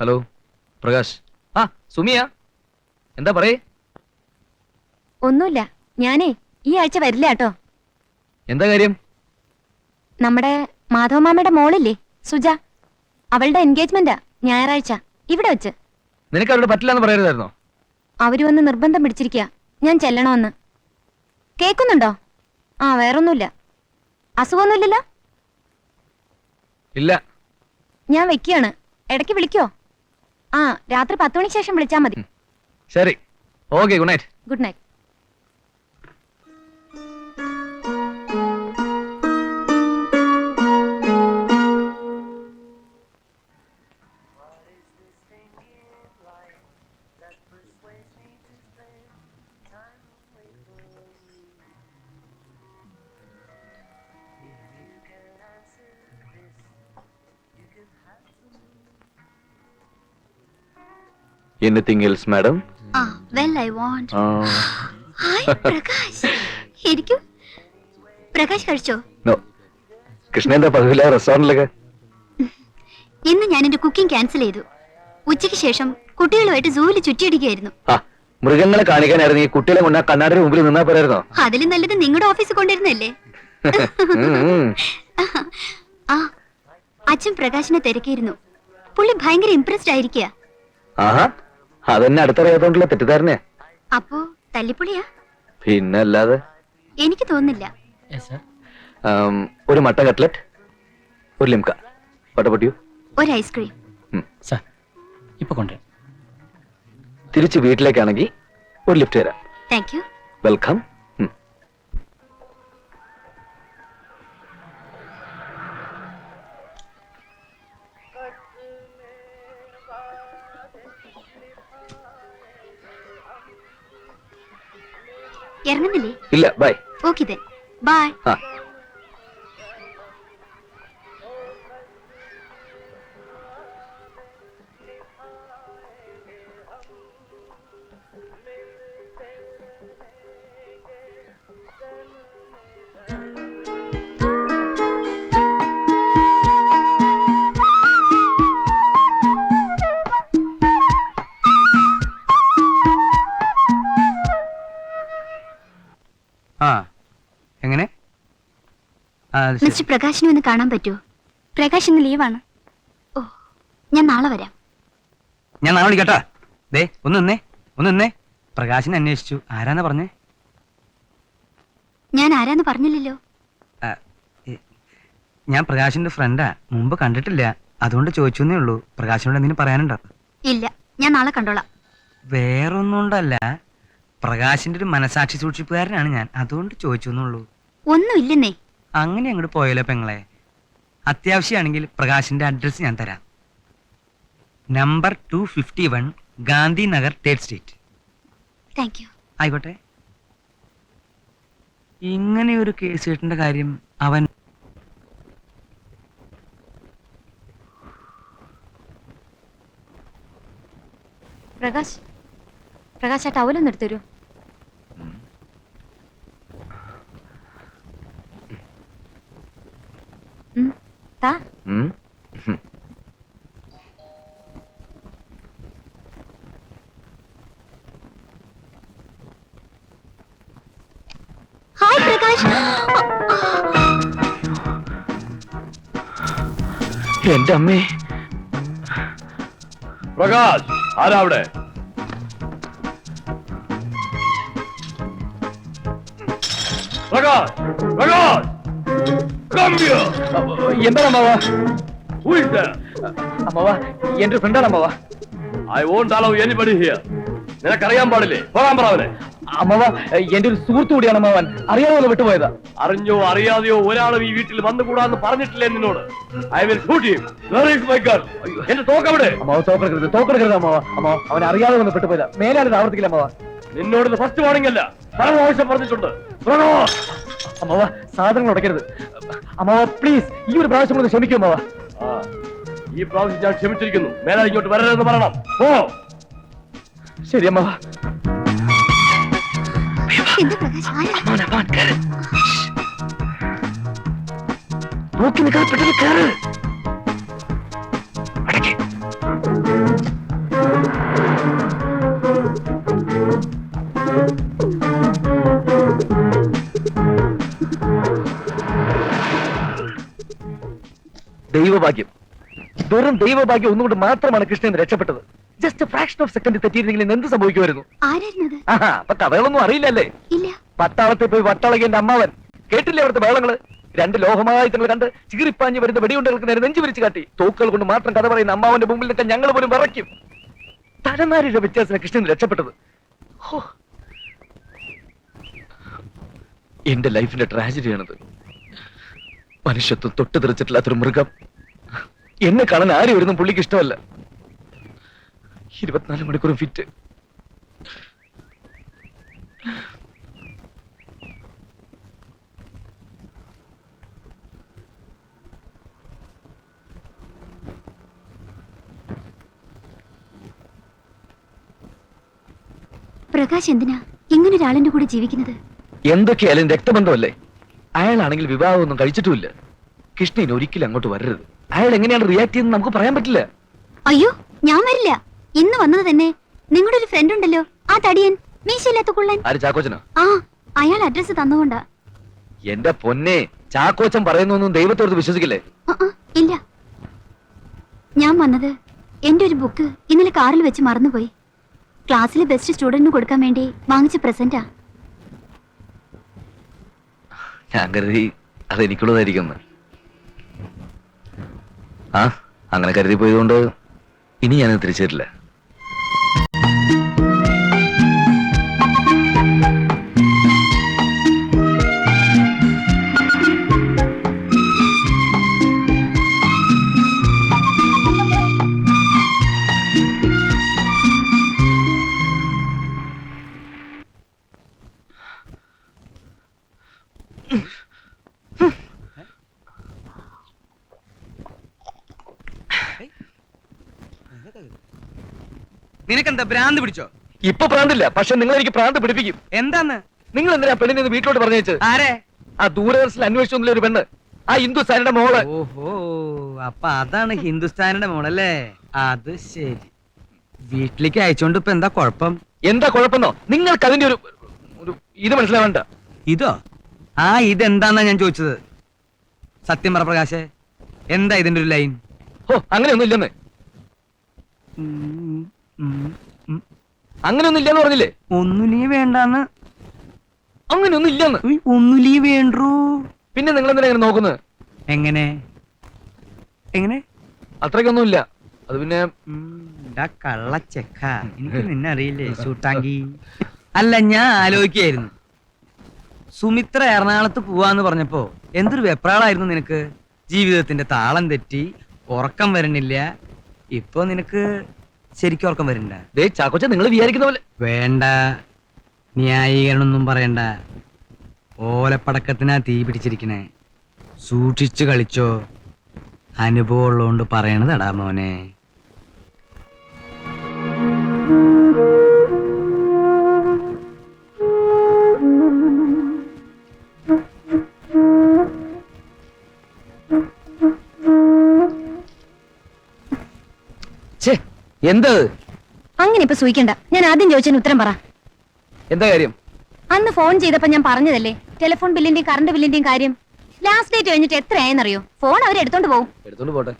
Hello Prakash. ആ സുമിയ. എന്താ പറയേ? ഒന്നുമില്ല. ഞാനേ ഈ ആഴ്ച വരില്ല കേട്ടോ. എന്താ കാര്യം? നമ്മുടെ മാധവ മാധവമാമയുടെ മോളില്ലേ സുജ? അവളുടെ എൻഗേജ്മെന്റാ ഞായറാഴ്ച. ഇവിടെ വെച്ച്. നിനക്ക് അവരോട് പറ്റില്ലെന്ന് പറയരുതായിരുന്നോ? അവർ വന്ന് നിർബന്ധം പിടിച്ചിരിക്കുക ഞാൻ ചെല്ലണമെന്ന് കേക്കുന്നുണ്ടോ? ആ വേറൊന്നുമില്ല. അസുഖമൊന്നുമില്ലല്ലോ? ഇല്ല. ഞാൻ വെക്കുകയാണ് ഇടയ്ക്ക് വിളിക്കോ? ആ രാത്രി പത്ത് മണിക്ക് ശേഷം വിളിച്ചാൽ മതി. ശരി. Okay good night. Good night. Anything else madam well I want hi Prakash ഇരിക്കൂ. പ്രകാശ് കഴിച്ചോ? നോ കൃഷ്ണ എന്താ പതിവില്ല റെസ്റ്റോറന്റിലൊക്കെ ഇന്ന് ഞാൻ എന്റെ കുക്കിംഗ് ക്യാൻസൽ ചെയ്തു. ഉച്ചയ്ക്ക് ശേഷം കുട്ടികളുമായിട്ട് സൂവിൽ ചുറ്റിയടിക്കുകയായിരുന്നു. മൃഗങ്ങളെ കാണിക്കാനായിരുന്നു ഈ കുട്ടികളെ കൊണ്ട് കണ്ണാടിന് മുമ്പിൽ നിന്നാ പോരായിരുന്നോ? അതിലും നല്ലത് നിങ്ങളുടെ ഓഫീസിൽ കൊണ്ടിരുന്നല്ലേ. ആ അച്ഛൻ പ്രകാശിനെ തിരക്കിയിരുന്നു. പുള്ളി ഭയങ്കര ഇംപ്രസ്ഡ് ആയിരിക്കുക അതെന്നെ അടുത്തറിയാത്തോണ്ടുള്ള തെറ്റിദ്ധാരണയാ. അപ്പോ തല്ലിപ്പൊളിയാ? പിന്നെ അല്ലാതെ എനിക്ക് തോന്നുന്നില്ല. ആം, ഒരു മട്ടൻ കട്ട്ലറ്റ് ഒരു ലിംക. പട്ടപൊട്ടിയു ഒരു ഐസ്ക്രീം. സാർ ഇപ്പൊ കൊണ്ടുവരാം. തിരിച്ച് വീട്ടിലേക്കാണെങ്കിൽ ഒരു ലിഫ്റ്റ് തരാം. താങ്ക് യു വെൽക്കം ഇറങ്ങുന്നില്ലേ? ഇല്ല ബൈ ഓക്കെ ബൈ ആ. മിസ്റ്റർ പ്രകാശിനെ ഒന്ന് കാണാൻ പറ്റുമോ? പ്രകാശ് ഇന്ന് ലീവാണ്. ഓ ഞാൻ നാളെ വരാം. ഞാൻ നാളെ വിളിക്കട്ടാ. ദേ ഒന്ന് നിന്നേ ഒന്ന് നിന്നേ. പ്രകാശിനെ അന്വേഷിച്ചു. ആരാന്നാ പറഞ്ഞേ? ഞാൻ ആരാന്ന് പറഞ്ഞില്ലല്ലോ. ഞാൻ പ്രകാശിന്റെ ഫ്രണ്ടാ. മുമ്പ് കണ്ടിട്ടില്ല. അതുകൊണ്ട് ചോദിച്ചെന്നേ ഉള്ളൂ. പ്രകാശിനോട് എന്തെങ്കിലും പറയാനുണ്ടോ? ഇല്ല ഞാൻ നാളെ കണ്ടോളാം. വേറൊന്നുണ്ടല്ല പ്രകാശിന്റെ ഒരു മനസാക്ഷി സൂക്ഷിപ്പുകാരനാണ് ഞാൻ. അതുകൊണ്ട് ചോദിച്ചു എന്നുള്ളൂ ഒന്നുമില്ലെന്നേ. അങ്ങനെ അങ്ങോട്ട് പോയല്ലോ പെങ്ങളെ? അത്യാവശ്യമാണെങ്കിൽ പ്രകാശിന്റെ അഡ്രസ്സ് ഞാൻ തരാം. Number two fifty one Gandhi Nagar third street thank you ആയിക്കോട്ടെ. ഇങ്ങനെ ഒരു കേസ് കിട്ടേണ്ട കാര്യം അവൻ പ്രകാശ് പ്രകാശ് ആ ടവലൊന്ന് എന്റെ അമ്മേ. പ്രകാശ് ആരാ അവിടെ? പ്രകാശ് പ്രകാശ്. Come here. എന്താണ് അമ്മാവ? Who is there? അമ്മാവ എന്റെ ഫ്രണ്ടാണ് അമ്മാവ. I won't allow anybody here. നിനക്കറിയാൻ പാടില്ലേ? പോകാൻ പറ അവനെ. അമ്മാവ എന്റെ ഒരു സുഹൃത്തു കൂടിയാണ് അമ്മവൻ. അറിയാതെ വിട്ടുപോയത്? അറിഞ്ഞോ അറിയാതെയോ ഒരാളും ഈ വീട്ടിൽ വന്നുകൂടാന്ന് പറഞ്ഞിട്ടില്ലേ നിന്നോട്? I will shoot him where is my gun എന്റെ തോക്കവിടെ അമ്മാവ തോക്കെടുക്കരുത് തോക്കെടുക്കരുത് അമ്മാവ. അവൻ അറിയാതെ വന്ന് പെട്ടുപോയത് മേലാലും ആവർത്തിക്കില്ല അമ്മാവ. നിന്നോട് ഇത് ഫസ്റ്റ് വാണിംഗ് അല്ല പരമാവശ്യം പറഞ്ഞിട്ടുണ്ട്. അമ്മവ സാധനങ്ങൾ ഉടക്കരുത്. അമ്മാവ പ്ലീസ് ഈ ഒരു പ്രാവശ്യം കൂടെ ക്ഷമിക്കും അമ്മാവ. ഈ പ്രാവശ്യം ഞാൻ ക്ഷമിച്ചിരിക്കുന്നു. മേലാൽ ഇങ്ങോട്ട് വരരുതെന്ന് പറയണം. ഓ ശരി അമ്മാവ. എന്റെ പ്രകാശ് ആരാ നോക്കി നിൽക്കാതെ പെട്ടെന്ന് കയറ് ദൈവഭാഗ്യം. വെറും ദൈവഭാഗ്യം ഒന്നുകൊണ്ട് മാത്രമാണ് കൃഷ്ണൻ രക്ഷപ്പെട്ടത്. ഫ്രാക്ഷൻ ഓഫ് സെക്കൻഡ് തെറ്റിയിരുന്നെങ്കിൽ ഇന്ന് എന്ത് സംഭവിക്കുമായിരുന്നു? ആഹാ അപ്പൊ കഥകളൊന്നും അറിയില്ലല്ലേ? ഇല്ല. പട്ടാളത്തിൽ പോയി വട്ടളകിന്റെ അമ്മാവൻ. കേട്ടില്ലേ അവിടുത്തെ ബഹളങ്ങൾ? രണ്ട് ലോഹമായുധങ്ങൾ കണ്ട് ചീറിപ്പാഞ്ഞ് വരുന്ന വെടിയുണ്ടകൾക്ക് നേരെ നെഞ്ചു വിരിച്ചു കാട്ടി. തോക്കുകൾ കൊണ്ട് മാത്രം കഥ പറയുന്ന അമ്മാവന്റെ മുമ്പിൽ നിൽക്കാൻ ഞങ്ങൾ പോലും വിറയ്ക്കും. തലനാരിയുടെ വ്യത്യാസത്തിന് കൃഷ്ണൻ രക്ഷപ്പെട്ടത്. ഹോ. എന്റെ ലൈഫിന്റെ ട്രാജഡിയാണത്. മനുഷ്യത്വം തൊട്ട് തെറിച്ചിട്ടില്ലാത്തൊരു മൃഗം. എന്നെ കാണാൻ ആരും വരുന്ന പുള്ളിക്ക് ഇഷ്ടമല്ല. ഇരുപത്തിനാല് മണിക്കൂറും ഫിറ്റ് പ്രകാശ് എന്തിനാ ഇങ്ങനെ ഒരാളിന്റെ കൂടെ ജീവിക്കുന്നത്? എന്തൊക്കെയായാലും രക്തബന്ധമല്ലേ? അയാളാണെങ്കിൽ വിവാഹമൊന്നും കഴിച്ചിട്ടുമില്ല. കൃഷ്ണൻ ഒരിക്കലും അങ്ങോട്ട് വരരുത്. അയാൾ എങ്ങനെയാണ് റിയാക്ട് ചെയ്യുന്നത് നമുക്ക് പറയാൻ പറ്റില്ല. അയ്യോ ഞാൻ വരില്ല. ഇന്ന് വന്നത് തന്നെ നിങ്ങളുടെ ഒരു ഫ്രണ്ട് ഉണ്ടല്ലോ ആ തടിയൻ മീശയില്ലാത്ത കുള്ളൻ. ആര് ചാക്കോച്ചനോ? ആ അയാൾ അഡ്രസ് തന്നുകൊണ്ടാ. എന്റെ പൊന്നെ ചാക്കോച്ചൻ പറയുന്നൊന്നും ദൈവത്തോട് വിശ്വസിക്കില്ലേ? ഇല്ല. ഞാൻ വന്നത് എന്റെ ഒരു ബുക്ക് ഇന്നലെ കാറിൽ വെച്ച് മറന്നുപോയി. ക്ലാസ്സിലെ ബെസ്റ്റ് സ്റ്റുഡന്റിന് കൊടുക്കാൻ വേണ്ടി വാങ്ങിച്ച പ്രസന്റാ ഞാൻ കരുതി അത് എനിക്കുള്ളതായിരിക്കും ആ അങ്ങനെ കരുതി പോയതുകൊണ്ട് ഇനി ഞാൻ തിരിച്ചു തരില്ല നിനക്കെന്താ ഭ്രാന്ത് പിടിച്ചോ? ഇപ്പൊ പ്രാന്തില്ല പക്ഷെ നിങ്ങൾ എനിക്ക് പ്രാന്ത് പിടിപ്പിക്കും. എന്താന്ന്? നിങ്ങൾ എന്തിനാ പെണ്ണിനെ ഒന്ന് വീട്ടിലോട്ട് പറഞ്ഞേച്ചത് ആരെ? ആ ദൂരദർശനിൽ അന്വേഷിച്ചൊന്നുമില്ല ഒരു പെണ്ണ്. ആ ഹിന്ദുസ്ഥാനിയുടെ മോൾ. ഓഹോ അപ്പൊ അതാണ് ഹിന്ദുസ്ഥാനിയുടെ മോളല്ലേ? അത് ശരി. വീട്ടിലേക്ക് അയച്ചോണ്ട് ഇപ്പൊ എന്താ കുഴപ്പം? എന്താ കുഴപ്പമെന്നോ? നിങ്ങൾക്ക് അതിന്റെ ഒരു ഒരു ഇത് മനസ്സിലാവണ്ട. ഇതോ? ആ ഇത് ഇതെന്താന്നാ ഞാൻ ചോദിച്ചത്? സത്യം പറ പ്രകാശേ എന്താ ഇതിന്റെ ഒരു ലൈൻ? ഓ അങ്ങനെയൊന്നും ഇല്ലെന്ന് അങ്ങനെയൊന്നും ഇല്ലെന്ന് പറഞ്ഞില്ലേ? ഒന്നുലീ വേണ്ടാന്ന്. അങ്ങനെയൊന്നും ഇല്ലെന്ന്. ഉയ്, ഒന്നുലീ വേണ്ടൂ. പിന്നെ നിങ്ങൾ എന്തിനാ ഇങ്ങനെ നോക്കുന്നത് എങ്ങനെ? എങ്ങനെ? അത്രയ്ക്കൊന്നും ഇല്ല അത് പിന്നെ കള്ള ചെക്ക എനിക്ക് നിന്നെ അറിയില്ലേ ചൂട്ടാങ്കി അല്ല ഞാൻ ആലോചിക്കായിരുന്നു സുമിത്ര എറണാകുളത്ത് പോവാന്ന് പറഞ്ഞപ്പോ എന്തൊരു വെപ്രാളായിരുന്നു നിനക്ക്? ജീവിതത്തിന്റെ താളം തെറ്റി ഉറക്കം വരണില്ല. ഇപ്പൊ നിനക്ക് ശരിക്കും ഉറക്കം വരണ്ട ദേ ചാക്കോച്ച നിങ്ങൾ വിചാരിക്കുന്ന പോലെ. വേണ്ട. ന്യായീകരണം ഒന്നും പറയണ്ട. ഓലപ്പടക്കത്തിനാ തീ പിടിച്ചിരിക്കണേ. സൂക്ഷിച്ചു കളിച്ചോ. അനുഭവം ഉള്ളതുകൊണ്ട് പറയണതടാ മോനെ. എന്താ? അങ്ങനെ ഇപ്പൊ സൂയിക്കണ്ട ഞാൻ ആദ്യം ചോദിച്ചതിന് ഉത്തരം പറ. എന്താ കാര്യം? അന്ന് ഫോൺ ചെയ്തപ്പോ ഞാൻ പറഞ്ഞതല്ലേ ടെലിഫോൺ ബില്ലിന്റെയും കറണ്ട് ബില്ലിന്റെയും കാര്യം. ലാസ്റ്റ് ഡേറ്റ് കഴിഞ്ഞിട്ട് എത്രയായെന്നറിയോ? ഫോൺ അവർ എടുത്തോണ്ട് പോകും എടുത്തോണ്ട് പോട്ടെ.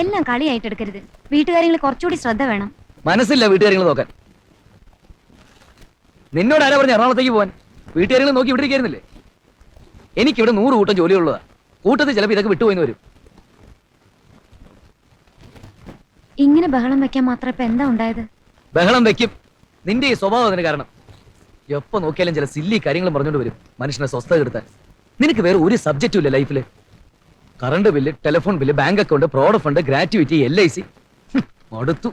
എല്ലാം കളിയായിട്ട് എടുക്കരുത്. വീട്ടുകാര്യങ്ങൾ കുറച്ചുകൂടി ശ്രദ്ധ വേണം. മനസ്സില്ല വീട്ടുകാര്യങ്ങൾ നോക്കാൻ. നിന്നോട് ആരാ പറഞ്ഞു എറണാകുളത്തേക്ക് പോവാൻ? വീട്ടുകാര്യങ്ങൾ നോക്കി ഇവിടെ ഇരിക്കുന്നില്ലേ എനിക്കിവിടെ നൂറ് കൂട്ടം ജോലിയുള്ളതാ കൂട്ടത്തിൽ ചിലപ്പോൾ ഇതൊക്കെ വിട്ടുപോയിന്ന് വരും. ഇങ്ങനെ ബഹളം വെക്കാൻ മാത്രം ഇപ്പൊ എന്താ ഉണ്ടായത്? ബഹളം വെക്കും. നിന്റെ ഈ സ്വഭാവം അതിന് കാരണം. എപ്പോ നോക്കിയാലും ചില സില്ലി കാര്യങ്ങൾ പറഞ്ഞുകൊണ്ട് വരും. മനുഷ്യനെ സ്വസ്ഥത കെടുത്താൻ. നിനക്ക് വേറെ ഒരു സബ്ജക്റ്റും ഇല്ല ലൈഫിൽ current bill telephone bill bank account പ്രോഡ് fund gratuity L I C അടുത്തു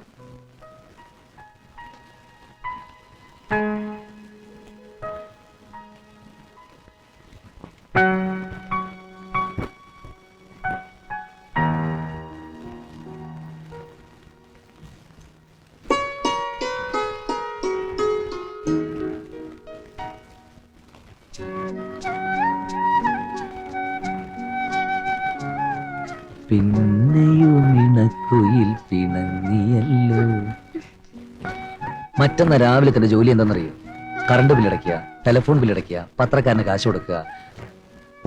പിന്നെയും ഇണക്കുയിൽ പിണങ്ങിയല്ലോ. മറ്റന്ന രാവിലെ തന്റെ ജോലി എന്താണെന്നറിയോ കറണ്ട് ബില്ലടയ്ക്കുക ടെലിഫോൺ ബില്ലടയ്ക്കുക പത്രക്കാരന് കാശ് കൊടുക്കുക.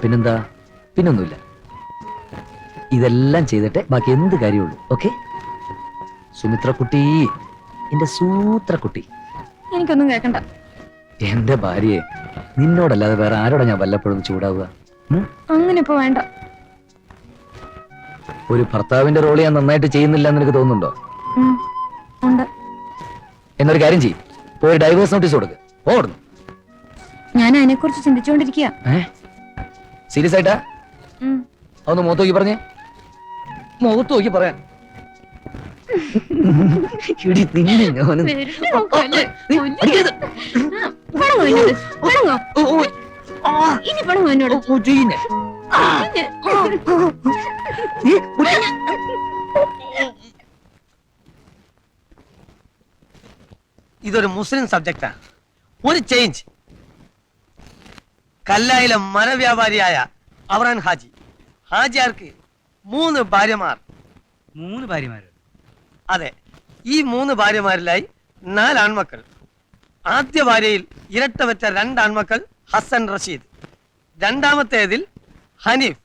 പിന്നെന്താ? പിന്നൊന്നുമില്ല. ഇതെല്ലാം ചെയ്തിട്ട് ബാക്കി എന്ത് കാര്യമുള്ളൂ ഓക്കെ? സുമിത്ര കുട്ടി എന്റെ സൂത്ര കുട്ടി എനിക്കൊന്നും കേൾക്കണ്ട എന്റെ ഭാര്യയെ നിന്നോടല്ലാതെ വേറെ ആരോടാ ഞാൻ വല്ലപ്പോഴും ചൂടാവുക? അങ്ങനെ ഇപ്പൊ വേണ്ട. ഒരു ഭർത്താവിന്റെ റോൾ ഞാൻ നന്നായിട്ട് ചെയ്യുന്നില്ല എന്ന് എനിക്ക് തോന്നുന്നുണ്ടോ? ഉണ്ട്. എന്നൊരു കാര്യം ചെയ്യും. പോയി ഡൈവേഴ്സ് നോട്ടീസ് കൊടുക്ക്. ഓടുന്നു ഞാൻ അതിനെ കുറിച്ച് ചിന്തിച്ചുകൊണ്ടിരിക്കുക സീരിയസ് ആയിട്ടാ? ഒന്ന് മുഖത്ത് നോക്കി പറഞ്ഞേ. മുഖത്ത് നോക്കി പറയാൻ. ഇനി പണം എന്നോട്? ഇതൊരു മുസ്ലിം സബ്ജക്റ്റാണ് ഒരു ചേഞ്ച് കല്ലായിലെ മരവ്യാപാരിയായ അവറാൻ ഹാജി. ഹാജിയാർക്ക് മൂന്ന് ഭാര്യമാർ. മൂന്ന് ഭാര്യമാർ അതെ ഈ മൂന്ന് ഭാര്യമാരിലായി നാല് ആൺമക്കൾ. ആദ്യ ഭാര്യയിൽ ഇരട്ടവറ്റ രണ്ടാൺമക്കൾ രണ്ട് ആൺമക്കൾ ഹസൻ റഷീദ്. രണ്ടാമത്തേതിൽ ഹനീഫ്.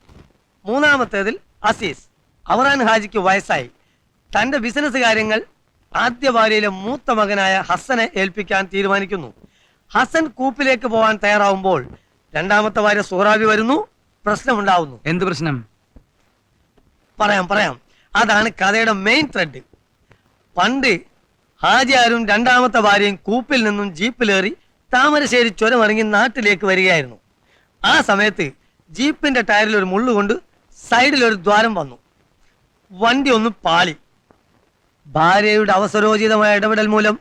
മൂന്നാമത്തേതിൽ അസീസ് അവറാൻ ഹാജിക്ക് വയസ്സായി. തന്റെ ബിസിനസ് കാര്യങ്ങൾ ആദ്യ ഭാര്യയിലെ മൂത്ത മകനായ ഹസനെ ഏൽപ്പിക്കാൻ തീരുമാനിക്കുന്നു. ഹസൻ കൂപ്പിലേക്ക് പോകാൻ തയ്യാറാവുമ്പോൾ രണ്ടാമത്തെ ഭാര്യ സുഹറാബി വരുന്നു പ്രശ്നമുണ്ടാവുന്നു. എന്ത് പ്രശ്നം? പറയാം പറയാം. അതാണ് കഥയുടെ മെയിൻ ത്രെഡ് പണ്ട് ഹാജിയാരും രണ്ടാമത്തെ ഭാര്യയും കൂപ്പിൽ നിന്നും ജീപ്പിലേറി താമരശ്ശേരി ചുരമിറങ്ങി നാട്ടിലേക്ക് വരികയായിരുന്നു. ആ സമയത്ത് ജീപ്പിന്റെ ടയറിൽ ഒരു മുള്ളു കൊണ്ട് സൈഡിൽ ഒരു ദ്വാരം വന്നു. വണ്ടി ഒന്ന് പാളി. ഭാര്യയുടെ അവസരോചിതമായ ഇടപെടൽ മൂലം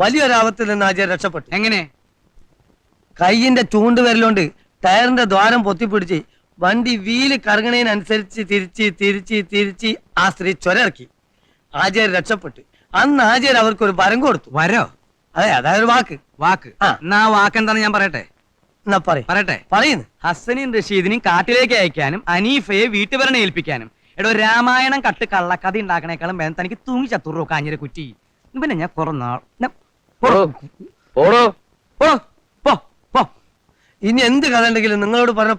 വലിയൊരാപത്തിൽ നിന്ന് ഹാജിയാർ രക്ഷപ്പെട്ടു. എങ്ങനെ? കൈയിന്റെ ചൂണ്ടുവിരലുകൊണ്ട് ടയറിന്റെ ദ്വാരം പൊത്തിപ്പിടിച്ച് വണ്ടി വീൽ കറങ്ങണേനുസരിച്ച് തിരിച്ച് തിരിച്ച് തിരിച്ച് ആ സ്ത്രീ ചൊരക്കി ആചാര്യ രക്ഷപ്പെട്ടു. അന്ന് ആചാര്യ അവർക്ക് ഒരു വരം കൊടുത്തു. വരോ? അതെ അതായത് വാക്ക്. വാക്ക്. ആ. എന്നാ വാക്ക് എന്താണെന്ന് ഞാൻ പറയട്ടെ? എന്നാ പറയട്ടെ. പറയുന്നു ഹസനെയും റഷീദിനെയും കാട്ടിലേക്ക് അയക്കാനും അനീഫയെ വീട്ടുപരണ ഏൽപ്പിക്കാനും. എടോ രാമായണം കട്ട് കള്ളക്കഥ ഉണ്ടാക്കണേക്കാളും വേദം തനിക്ക് തൂങ്ങി ചത്തുറോ കാഞ്ഞിര കുറ്റി. പിന്നെ ഞാൻ കുറെ നാൾ പോടോ, പോടോ. പോ, പോ, പോ. ഇനി എന്ത് കഥ ഉണ്ടെങ്കിലും നിങ്ങളോട് പറഞ്ഞ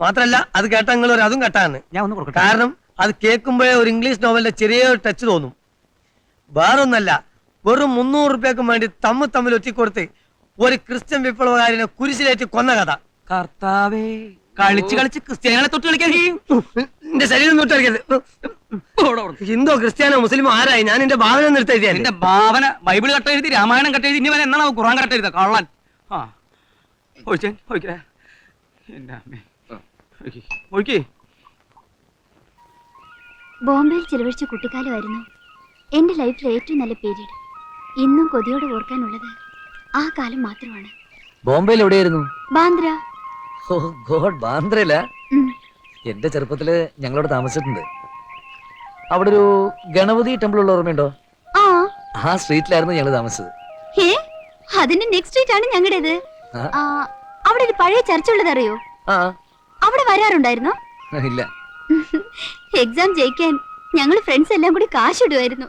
മാത്രല്ല അത് കേട്ട നിങ്ങൾ ഒരു അതും കേട്ടാന്ന് ഞാൻ ഒന്ന് കൊടുക്കട്ടെ. കാരണം അത് കേൾക്കുമ്പോഴേ ഒരു ഇംഗ്ലീഷ് നോവലിന്റെ ചെറിയ ടച്ച് തോന്നും. വേറൊന്നല്ല വെറും മുന്നൂറ് റുപ്യക്കും വേണ്ടി തമ്മിൽ തമ്മിൽ ഒറ്റിക്കൊടുത്ത് ഒരു ക്രിസ്ത്യൻ വിപ്ലവകാരനെ കുരിശിലേറ്റ് കൊന്ന കഥ. കർത്താവേ. കളിച്ച് കളിച്ച് ക്രിസ്ത്യാനികളെ തൊട്ട് കളിക്കാൻ എന്റെ ശരീരം തൊട്ട് കളിക്കരുത്. ഹിന്ദോ ഹിന്ദു ക്രിസ്ത്യാനോ മുസ്ലിമോ ആരായി? ഞാൻ എന്റെ ഭാവന നിർത്തെഴുതി എന്റെ ഭാവന ബൈബിൾ കട്ട് എഴുതി രാമായണം കട്ട് എഴുതി ഇനി വരെ എന്നാണ് ഖുറാൻ കട്ട് എഴുതുക കള്ളൻ. ആ. ഒഴിച്ചേ ഒഴിക്കേ. എന്റെ അമ്മേ. ഒഴിക്ക്. ഒഴിക്ക് ബോംബെയിൽ ചിലവഴിച്ച കുട്ടിക്കാലമായിരുന്നു എന്റെ ലൈഫിലെ ഏറ്റവും നല്ല പീരീഡ്. ഇന്നും കൊതിയോടെ ഓർക്കാനുള്ളത് ആ കാലം മാത്രമാണ്. ബോംബെയിൽ എവിടെയായിരുന്നു ബാന്ദ്ര. ഓ ഗോഡ് ബാന്ദ്രയില? ഉം. എന്റെ ചെറുപ്പത്തിൽ ഞങ്ങളോട് താമസിച്ചിട്ടുണ്ട്. അവിടെ ഒരു ഗണപതി ടെമ്പിൾ ഉള്ള ഓർമ്മയുണ്ടോ? ആ. ആ സ്ട്രീറ്റിലായിരുന്നു ഞങ്ങൾ താമസിച്ചത്. ഹേ അതിന്റെ നെക്സ്റ്റ് സ്ട്രീറ്റ് ആണ് ഞങ്ങളുടേത്. ആ. ആ, അവിടെ ഒരു പഴയ ചർച്ച ഉള്ളത് അറിയോ ആ. അവിടെ വരാറുണ്ടായിരുന്നു. ഇല്ല. എക്സാം ജയിക്കാൻ ഞങ്ങൾ ഫ്രണ്ട്സ് എല്ലാം കൂടി കാശിടുമായിരുന്നു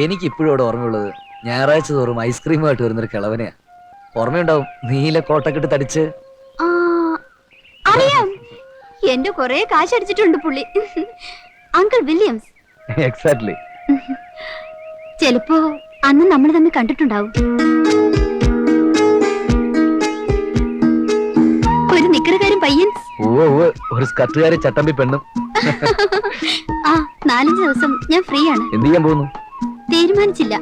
എനിക്ക് ഇപ്പോഴും അവിടെ ഓർമ്മയുള്ളത് ഞായറാഴ്ച തോറും ഐസ്ക്രീമുമായിട്ട് വരുന്നൊരു കിളവനെയാ. ഓർമ്മയുണ്ടാവും? നീല കോട്ടക്കെട്ട് തടിച്ച്. അറിയാം. എന്റെ കൊറേ കാശ് അടിച്ചിട്ടുണ്ട് പുള്ളി. Uncle Williams. എക്സാക്ട്ലി ചെലപ്പോ അന്ന് നമ്മൾ തമ്മിൽ കണ്ടിട്ടുണ്ടാവും. ഒരു നിക്കറുകാരൻ പയ്യൻ. ഓ ഒരു സ്കർട്ടുകാരി ചട്ടമ്പി പെണ്ണും. ആ നാലഞ്ച് ദിവസം ഞാൻ ഫ്രീ ആണ് എന്ത് ചെയ്യാൻ പോകുന്നു? തീരുമാനിച്ചില്ല.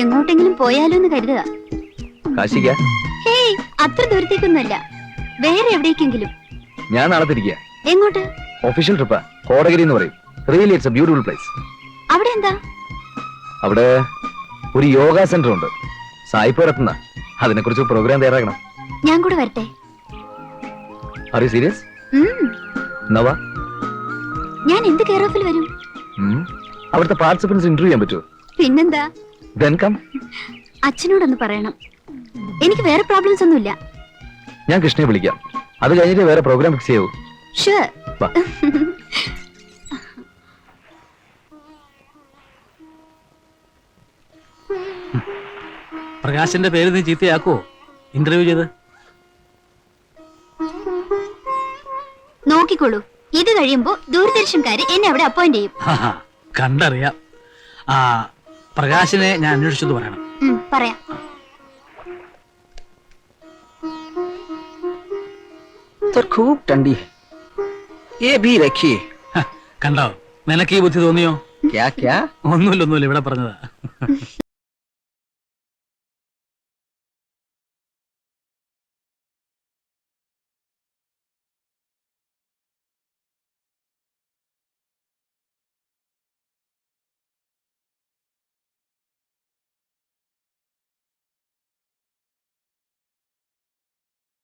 എങ്ങോട്ടെങ്കിലും പോയാലോ എന്ന് കരുതുക. കാശിക്ക. ഹേയ് അത്ര ദൂരത്തേക്കൊന്നുമല്ല. വേറെ എവിടേക്കെങ്കിലും. ഞാൻ നാളെ തിരിക്കുക എങ്ങോട്ട്? ഒഫീഷ്യൽ ട്രിപ്പ് കോടഗിരി എന്ന് പറയും. Really it's a beautiful place അവിടെ എന്താ? അവിടെ ഒരു യോഗ സെന്റർ ഉണ്ട്. സായിപ്പുരത്തുന്ന അതിനെക്കുറിച്ച് പ്രോഗ്രാം തയ്യാറാക്കണം. ഞാൻ കൂടെ വരട്ടെ. ആർ യു സീരിയസ് നവ ഞാൻ എന്ത് കെയർ ഓഫിൽ വരും? അവിടുത്തെ പാർട്ടിസിപ്പൻസ് ഇന്റർവ്യൂ ചെയ്യാൻ പറ്റുമോ? പിന്നെന്താ? ദെൻ കം അച്ഛനോടൊന്ന് പറയണം. എനിക്ക് വേറെ പ്രോബ്ലംസ് ഒന്നുമില്ല. ഞാൻ കൃഷ്ണയെ വിളിക്കാം. അത് കഴിഞ്ഞിട്ട് വേറെ പ്രോഗ്രാം ഫിക്സ് ചെയ്യൂ. ഷുവർ വാ. പ്രകാശിന്റെ പേര് നീ ചീത്തയാക്കോ ഇന്റർവ്യൂ ചെയ്ത്. നോക്കിക്കോളൂ. ഇത് കഴിയുമ്പോ ദൂരദർശൻകാര് എന്നെ അവിടെ അപ്പോയിന്റ് ചെയ്യും. കണ്ടറിയാം. ആ പ്രകാശിനെ ഞാൻ അന്വേഷിച്ചത് പറയണം ഉം, പറയാം सर खूब ठंडी है ये भी रखिए ഹ, കണ്ടോ നിനക്ക് ഈ ബുദ്ധി തോന്നിയോ क्या क्या ഒന്നുമില്ല ഒന്നുമില്ല ഇവിടെ പറഞ്ഞതാ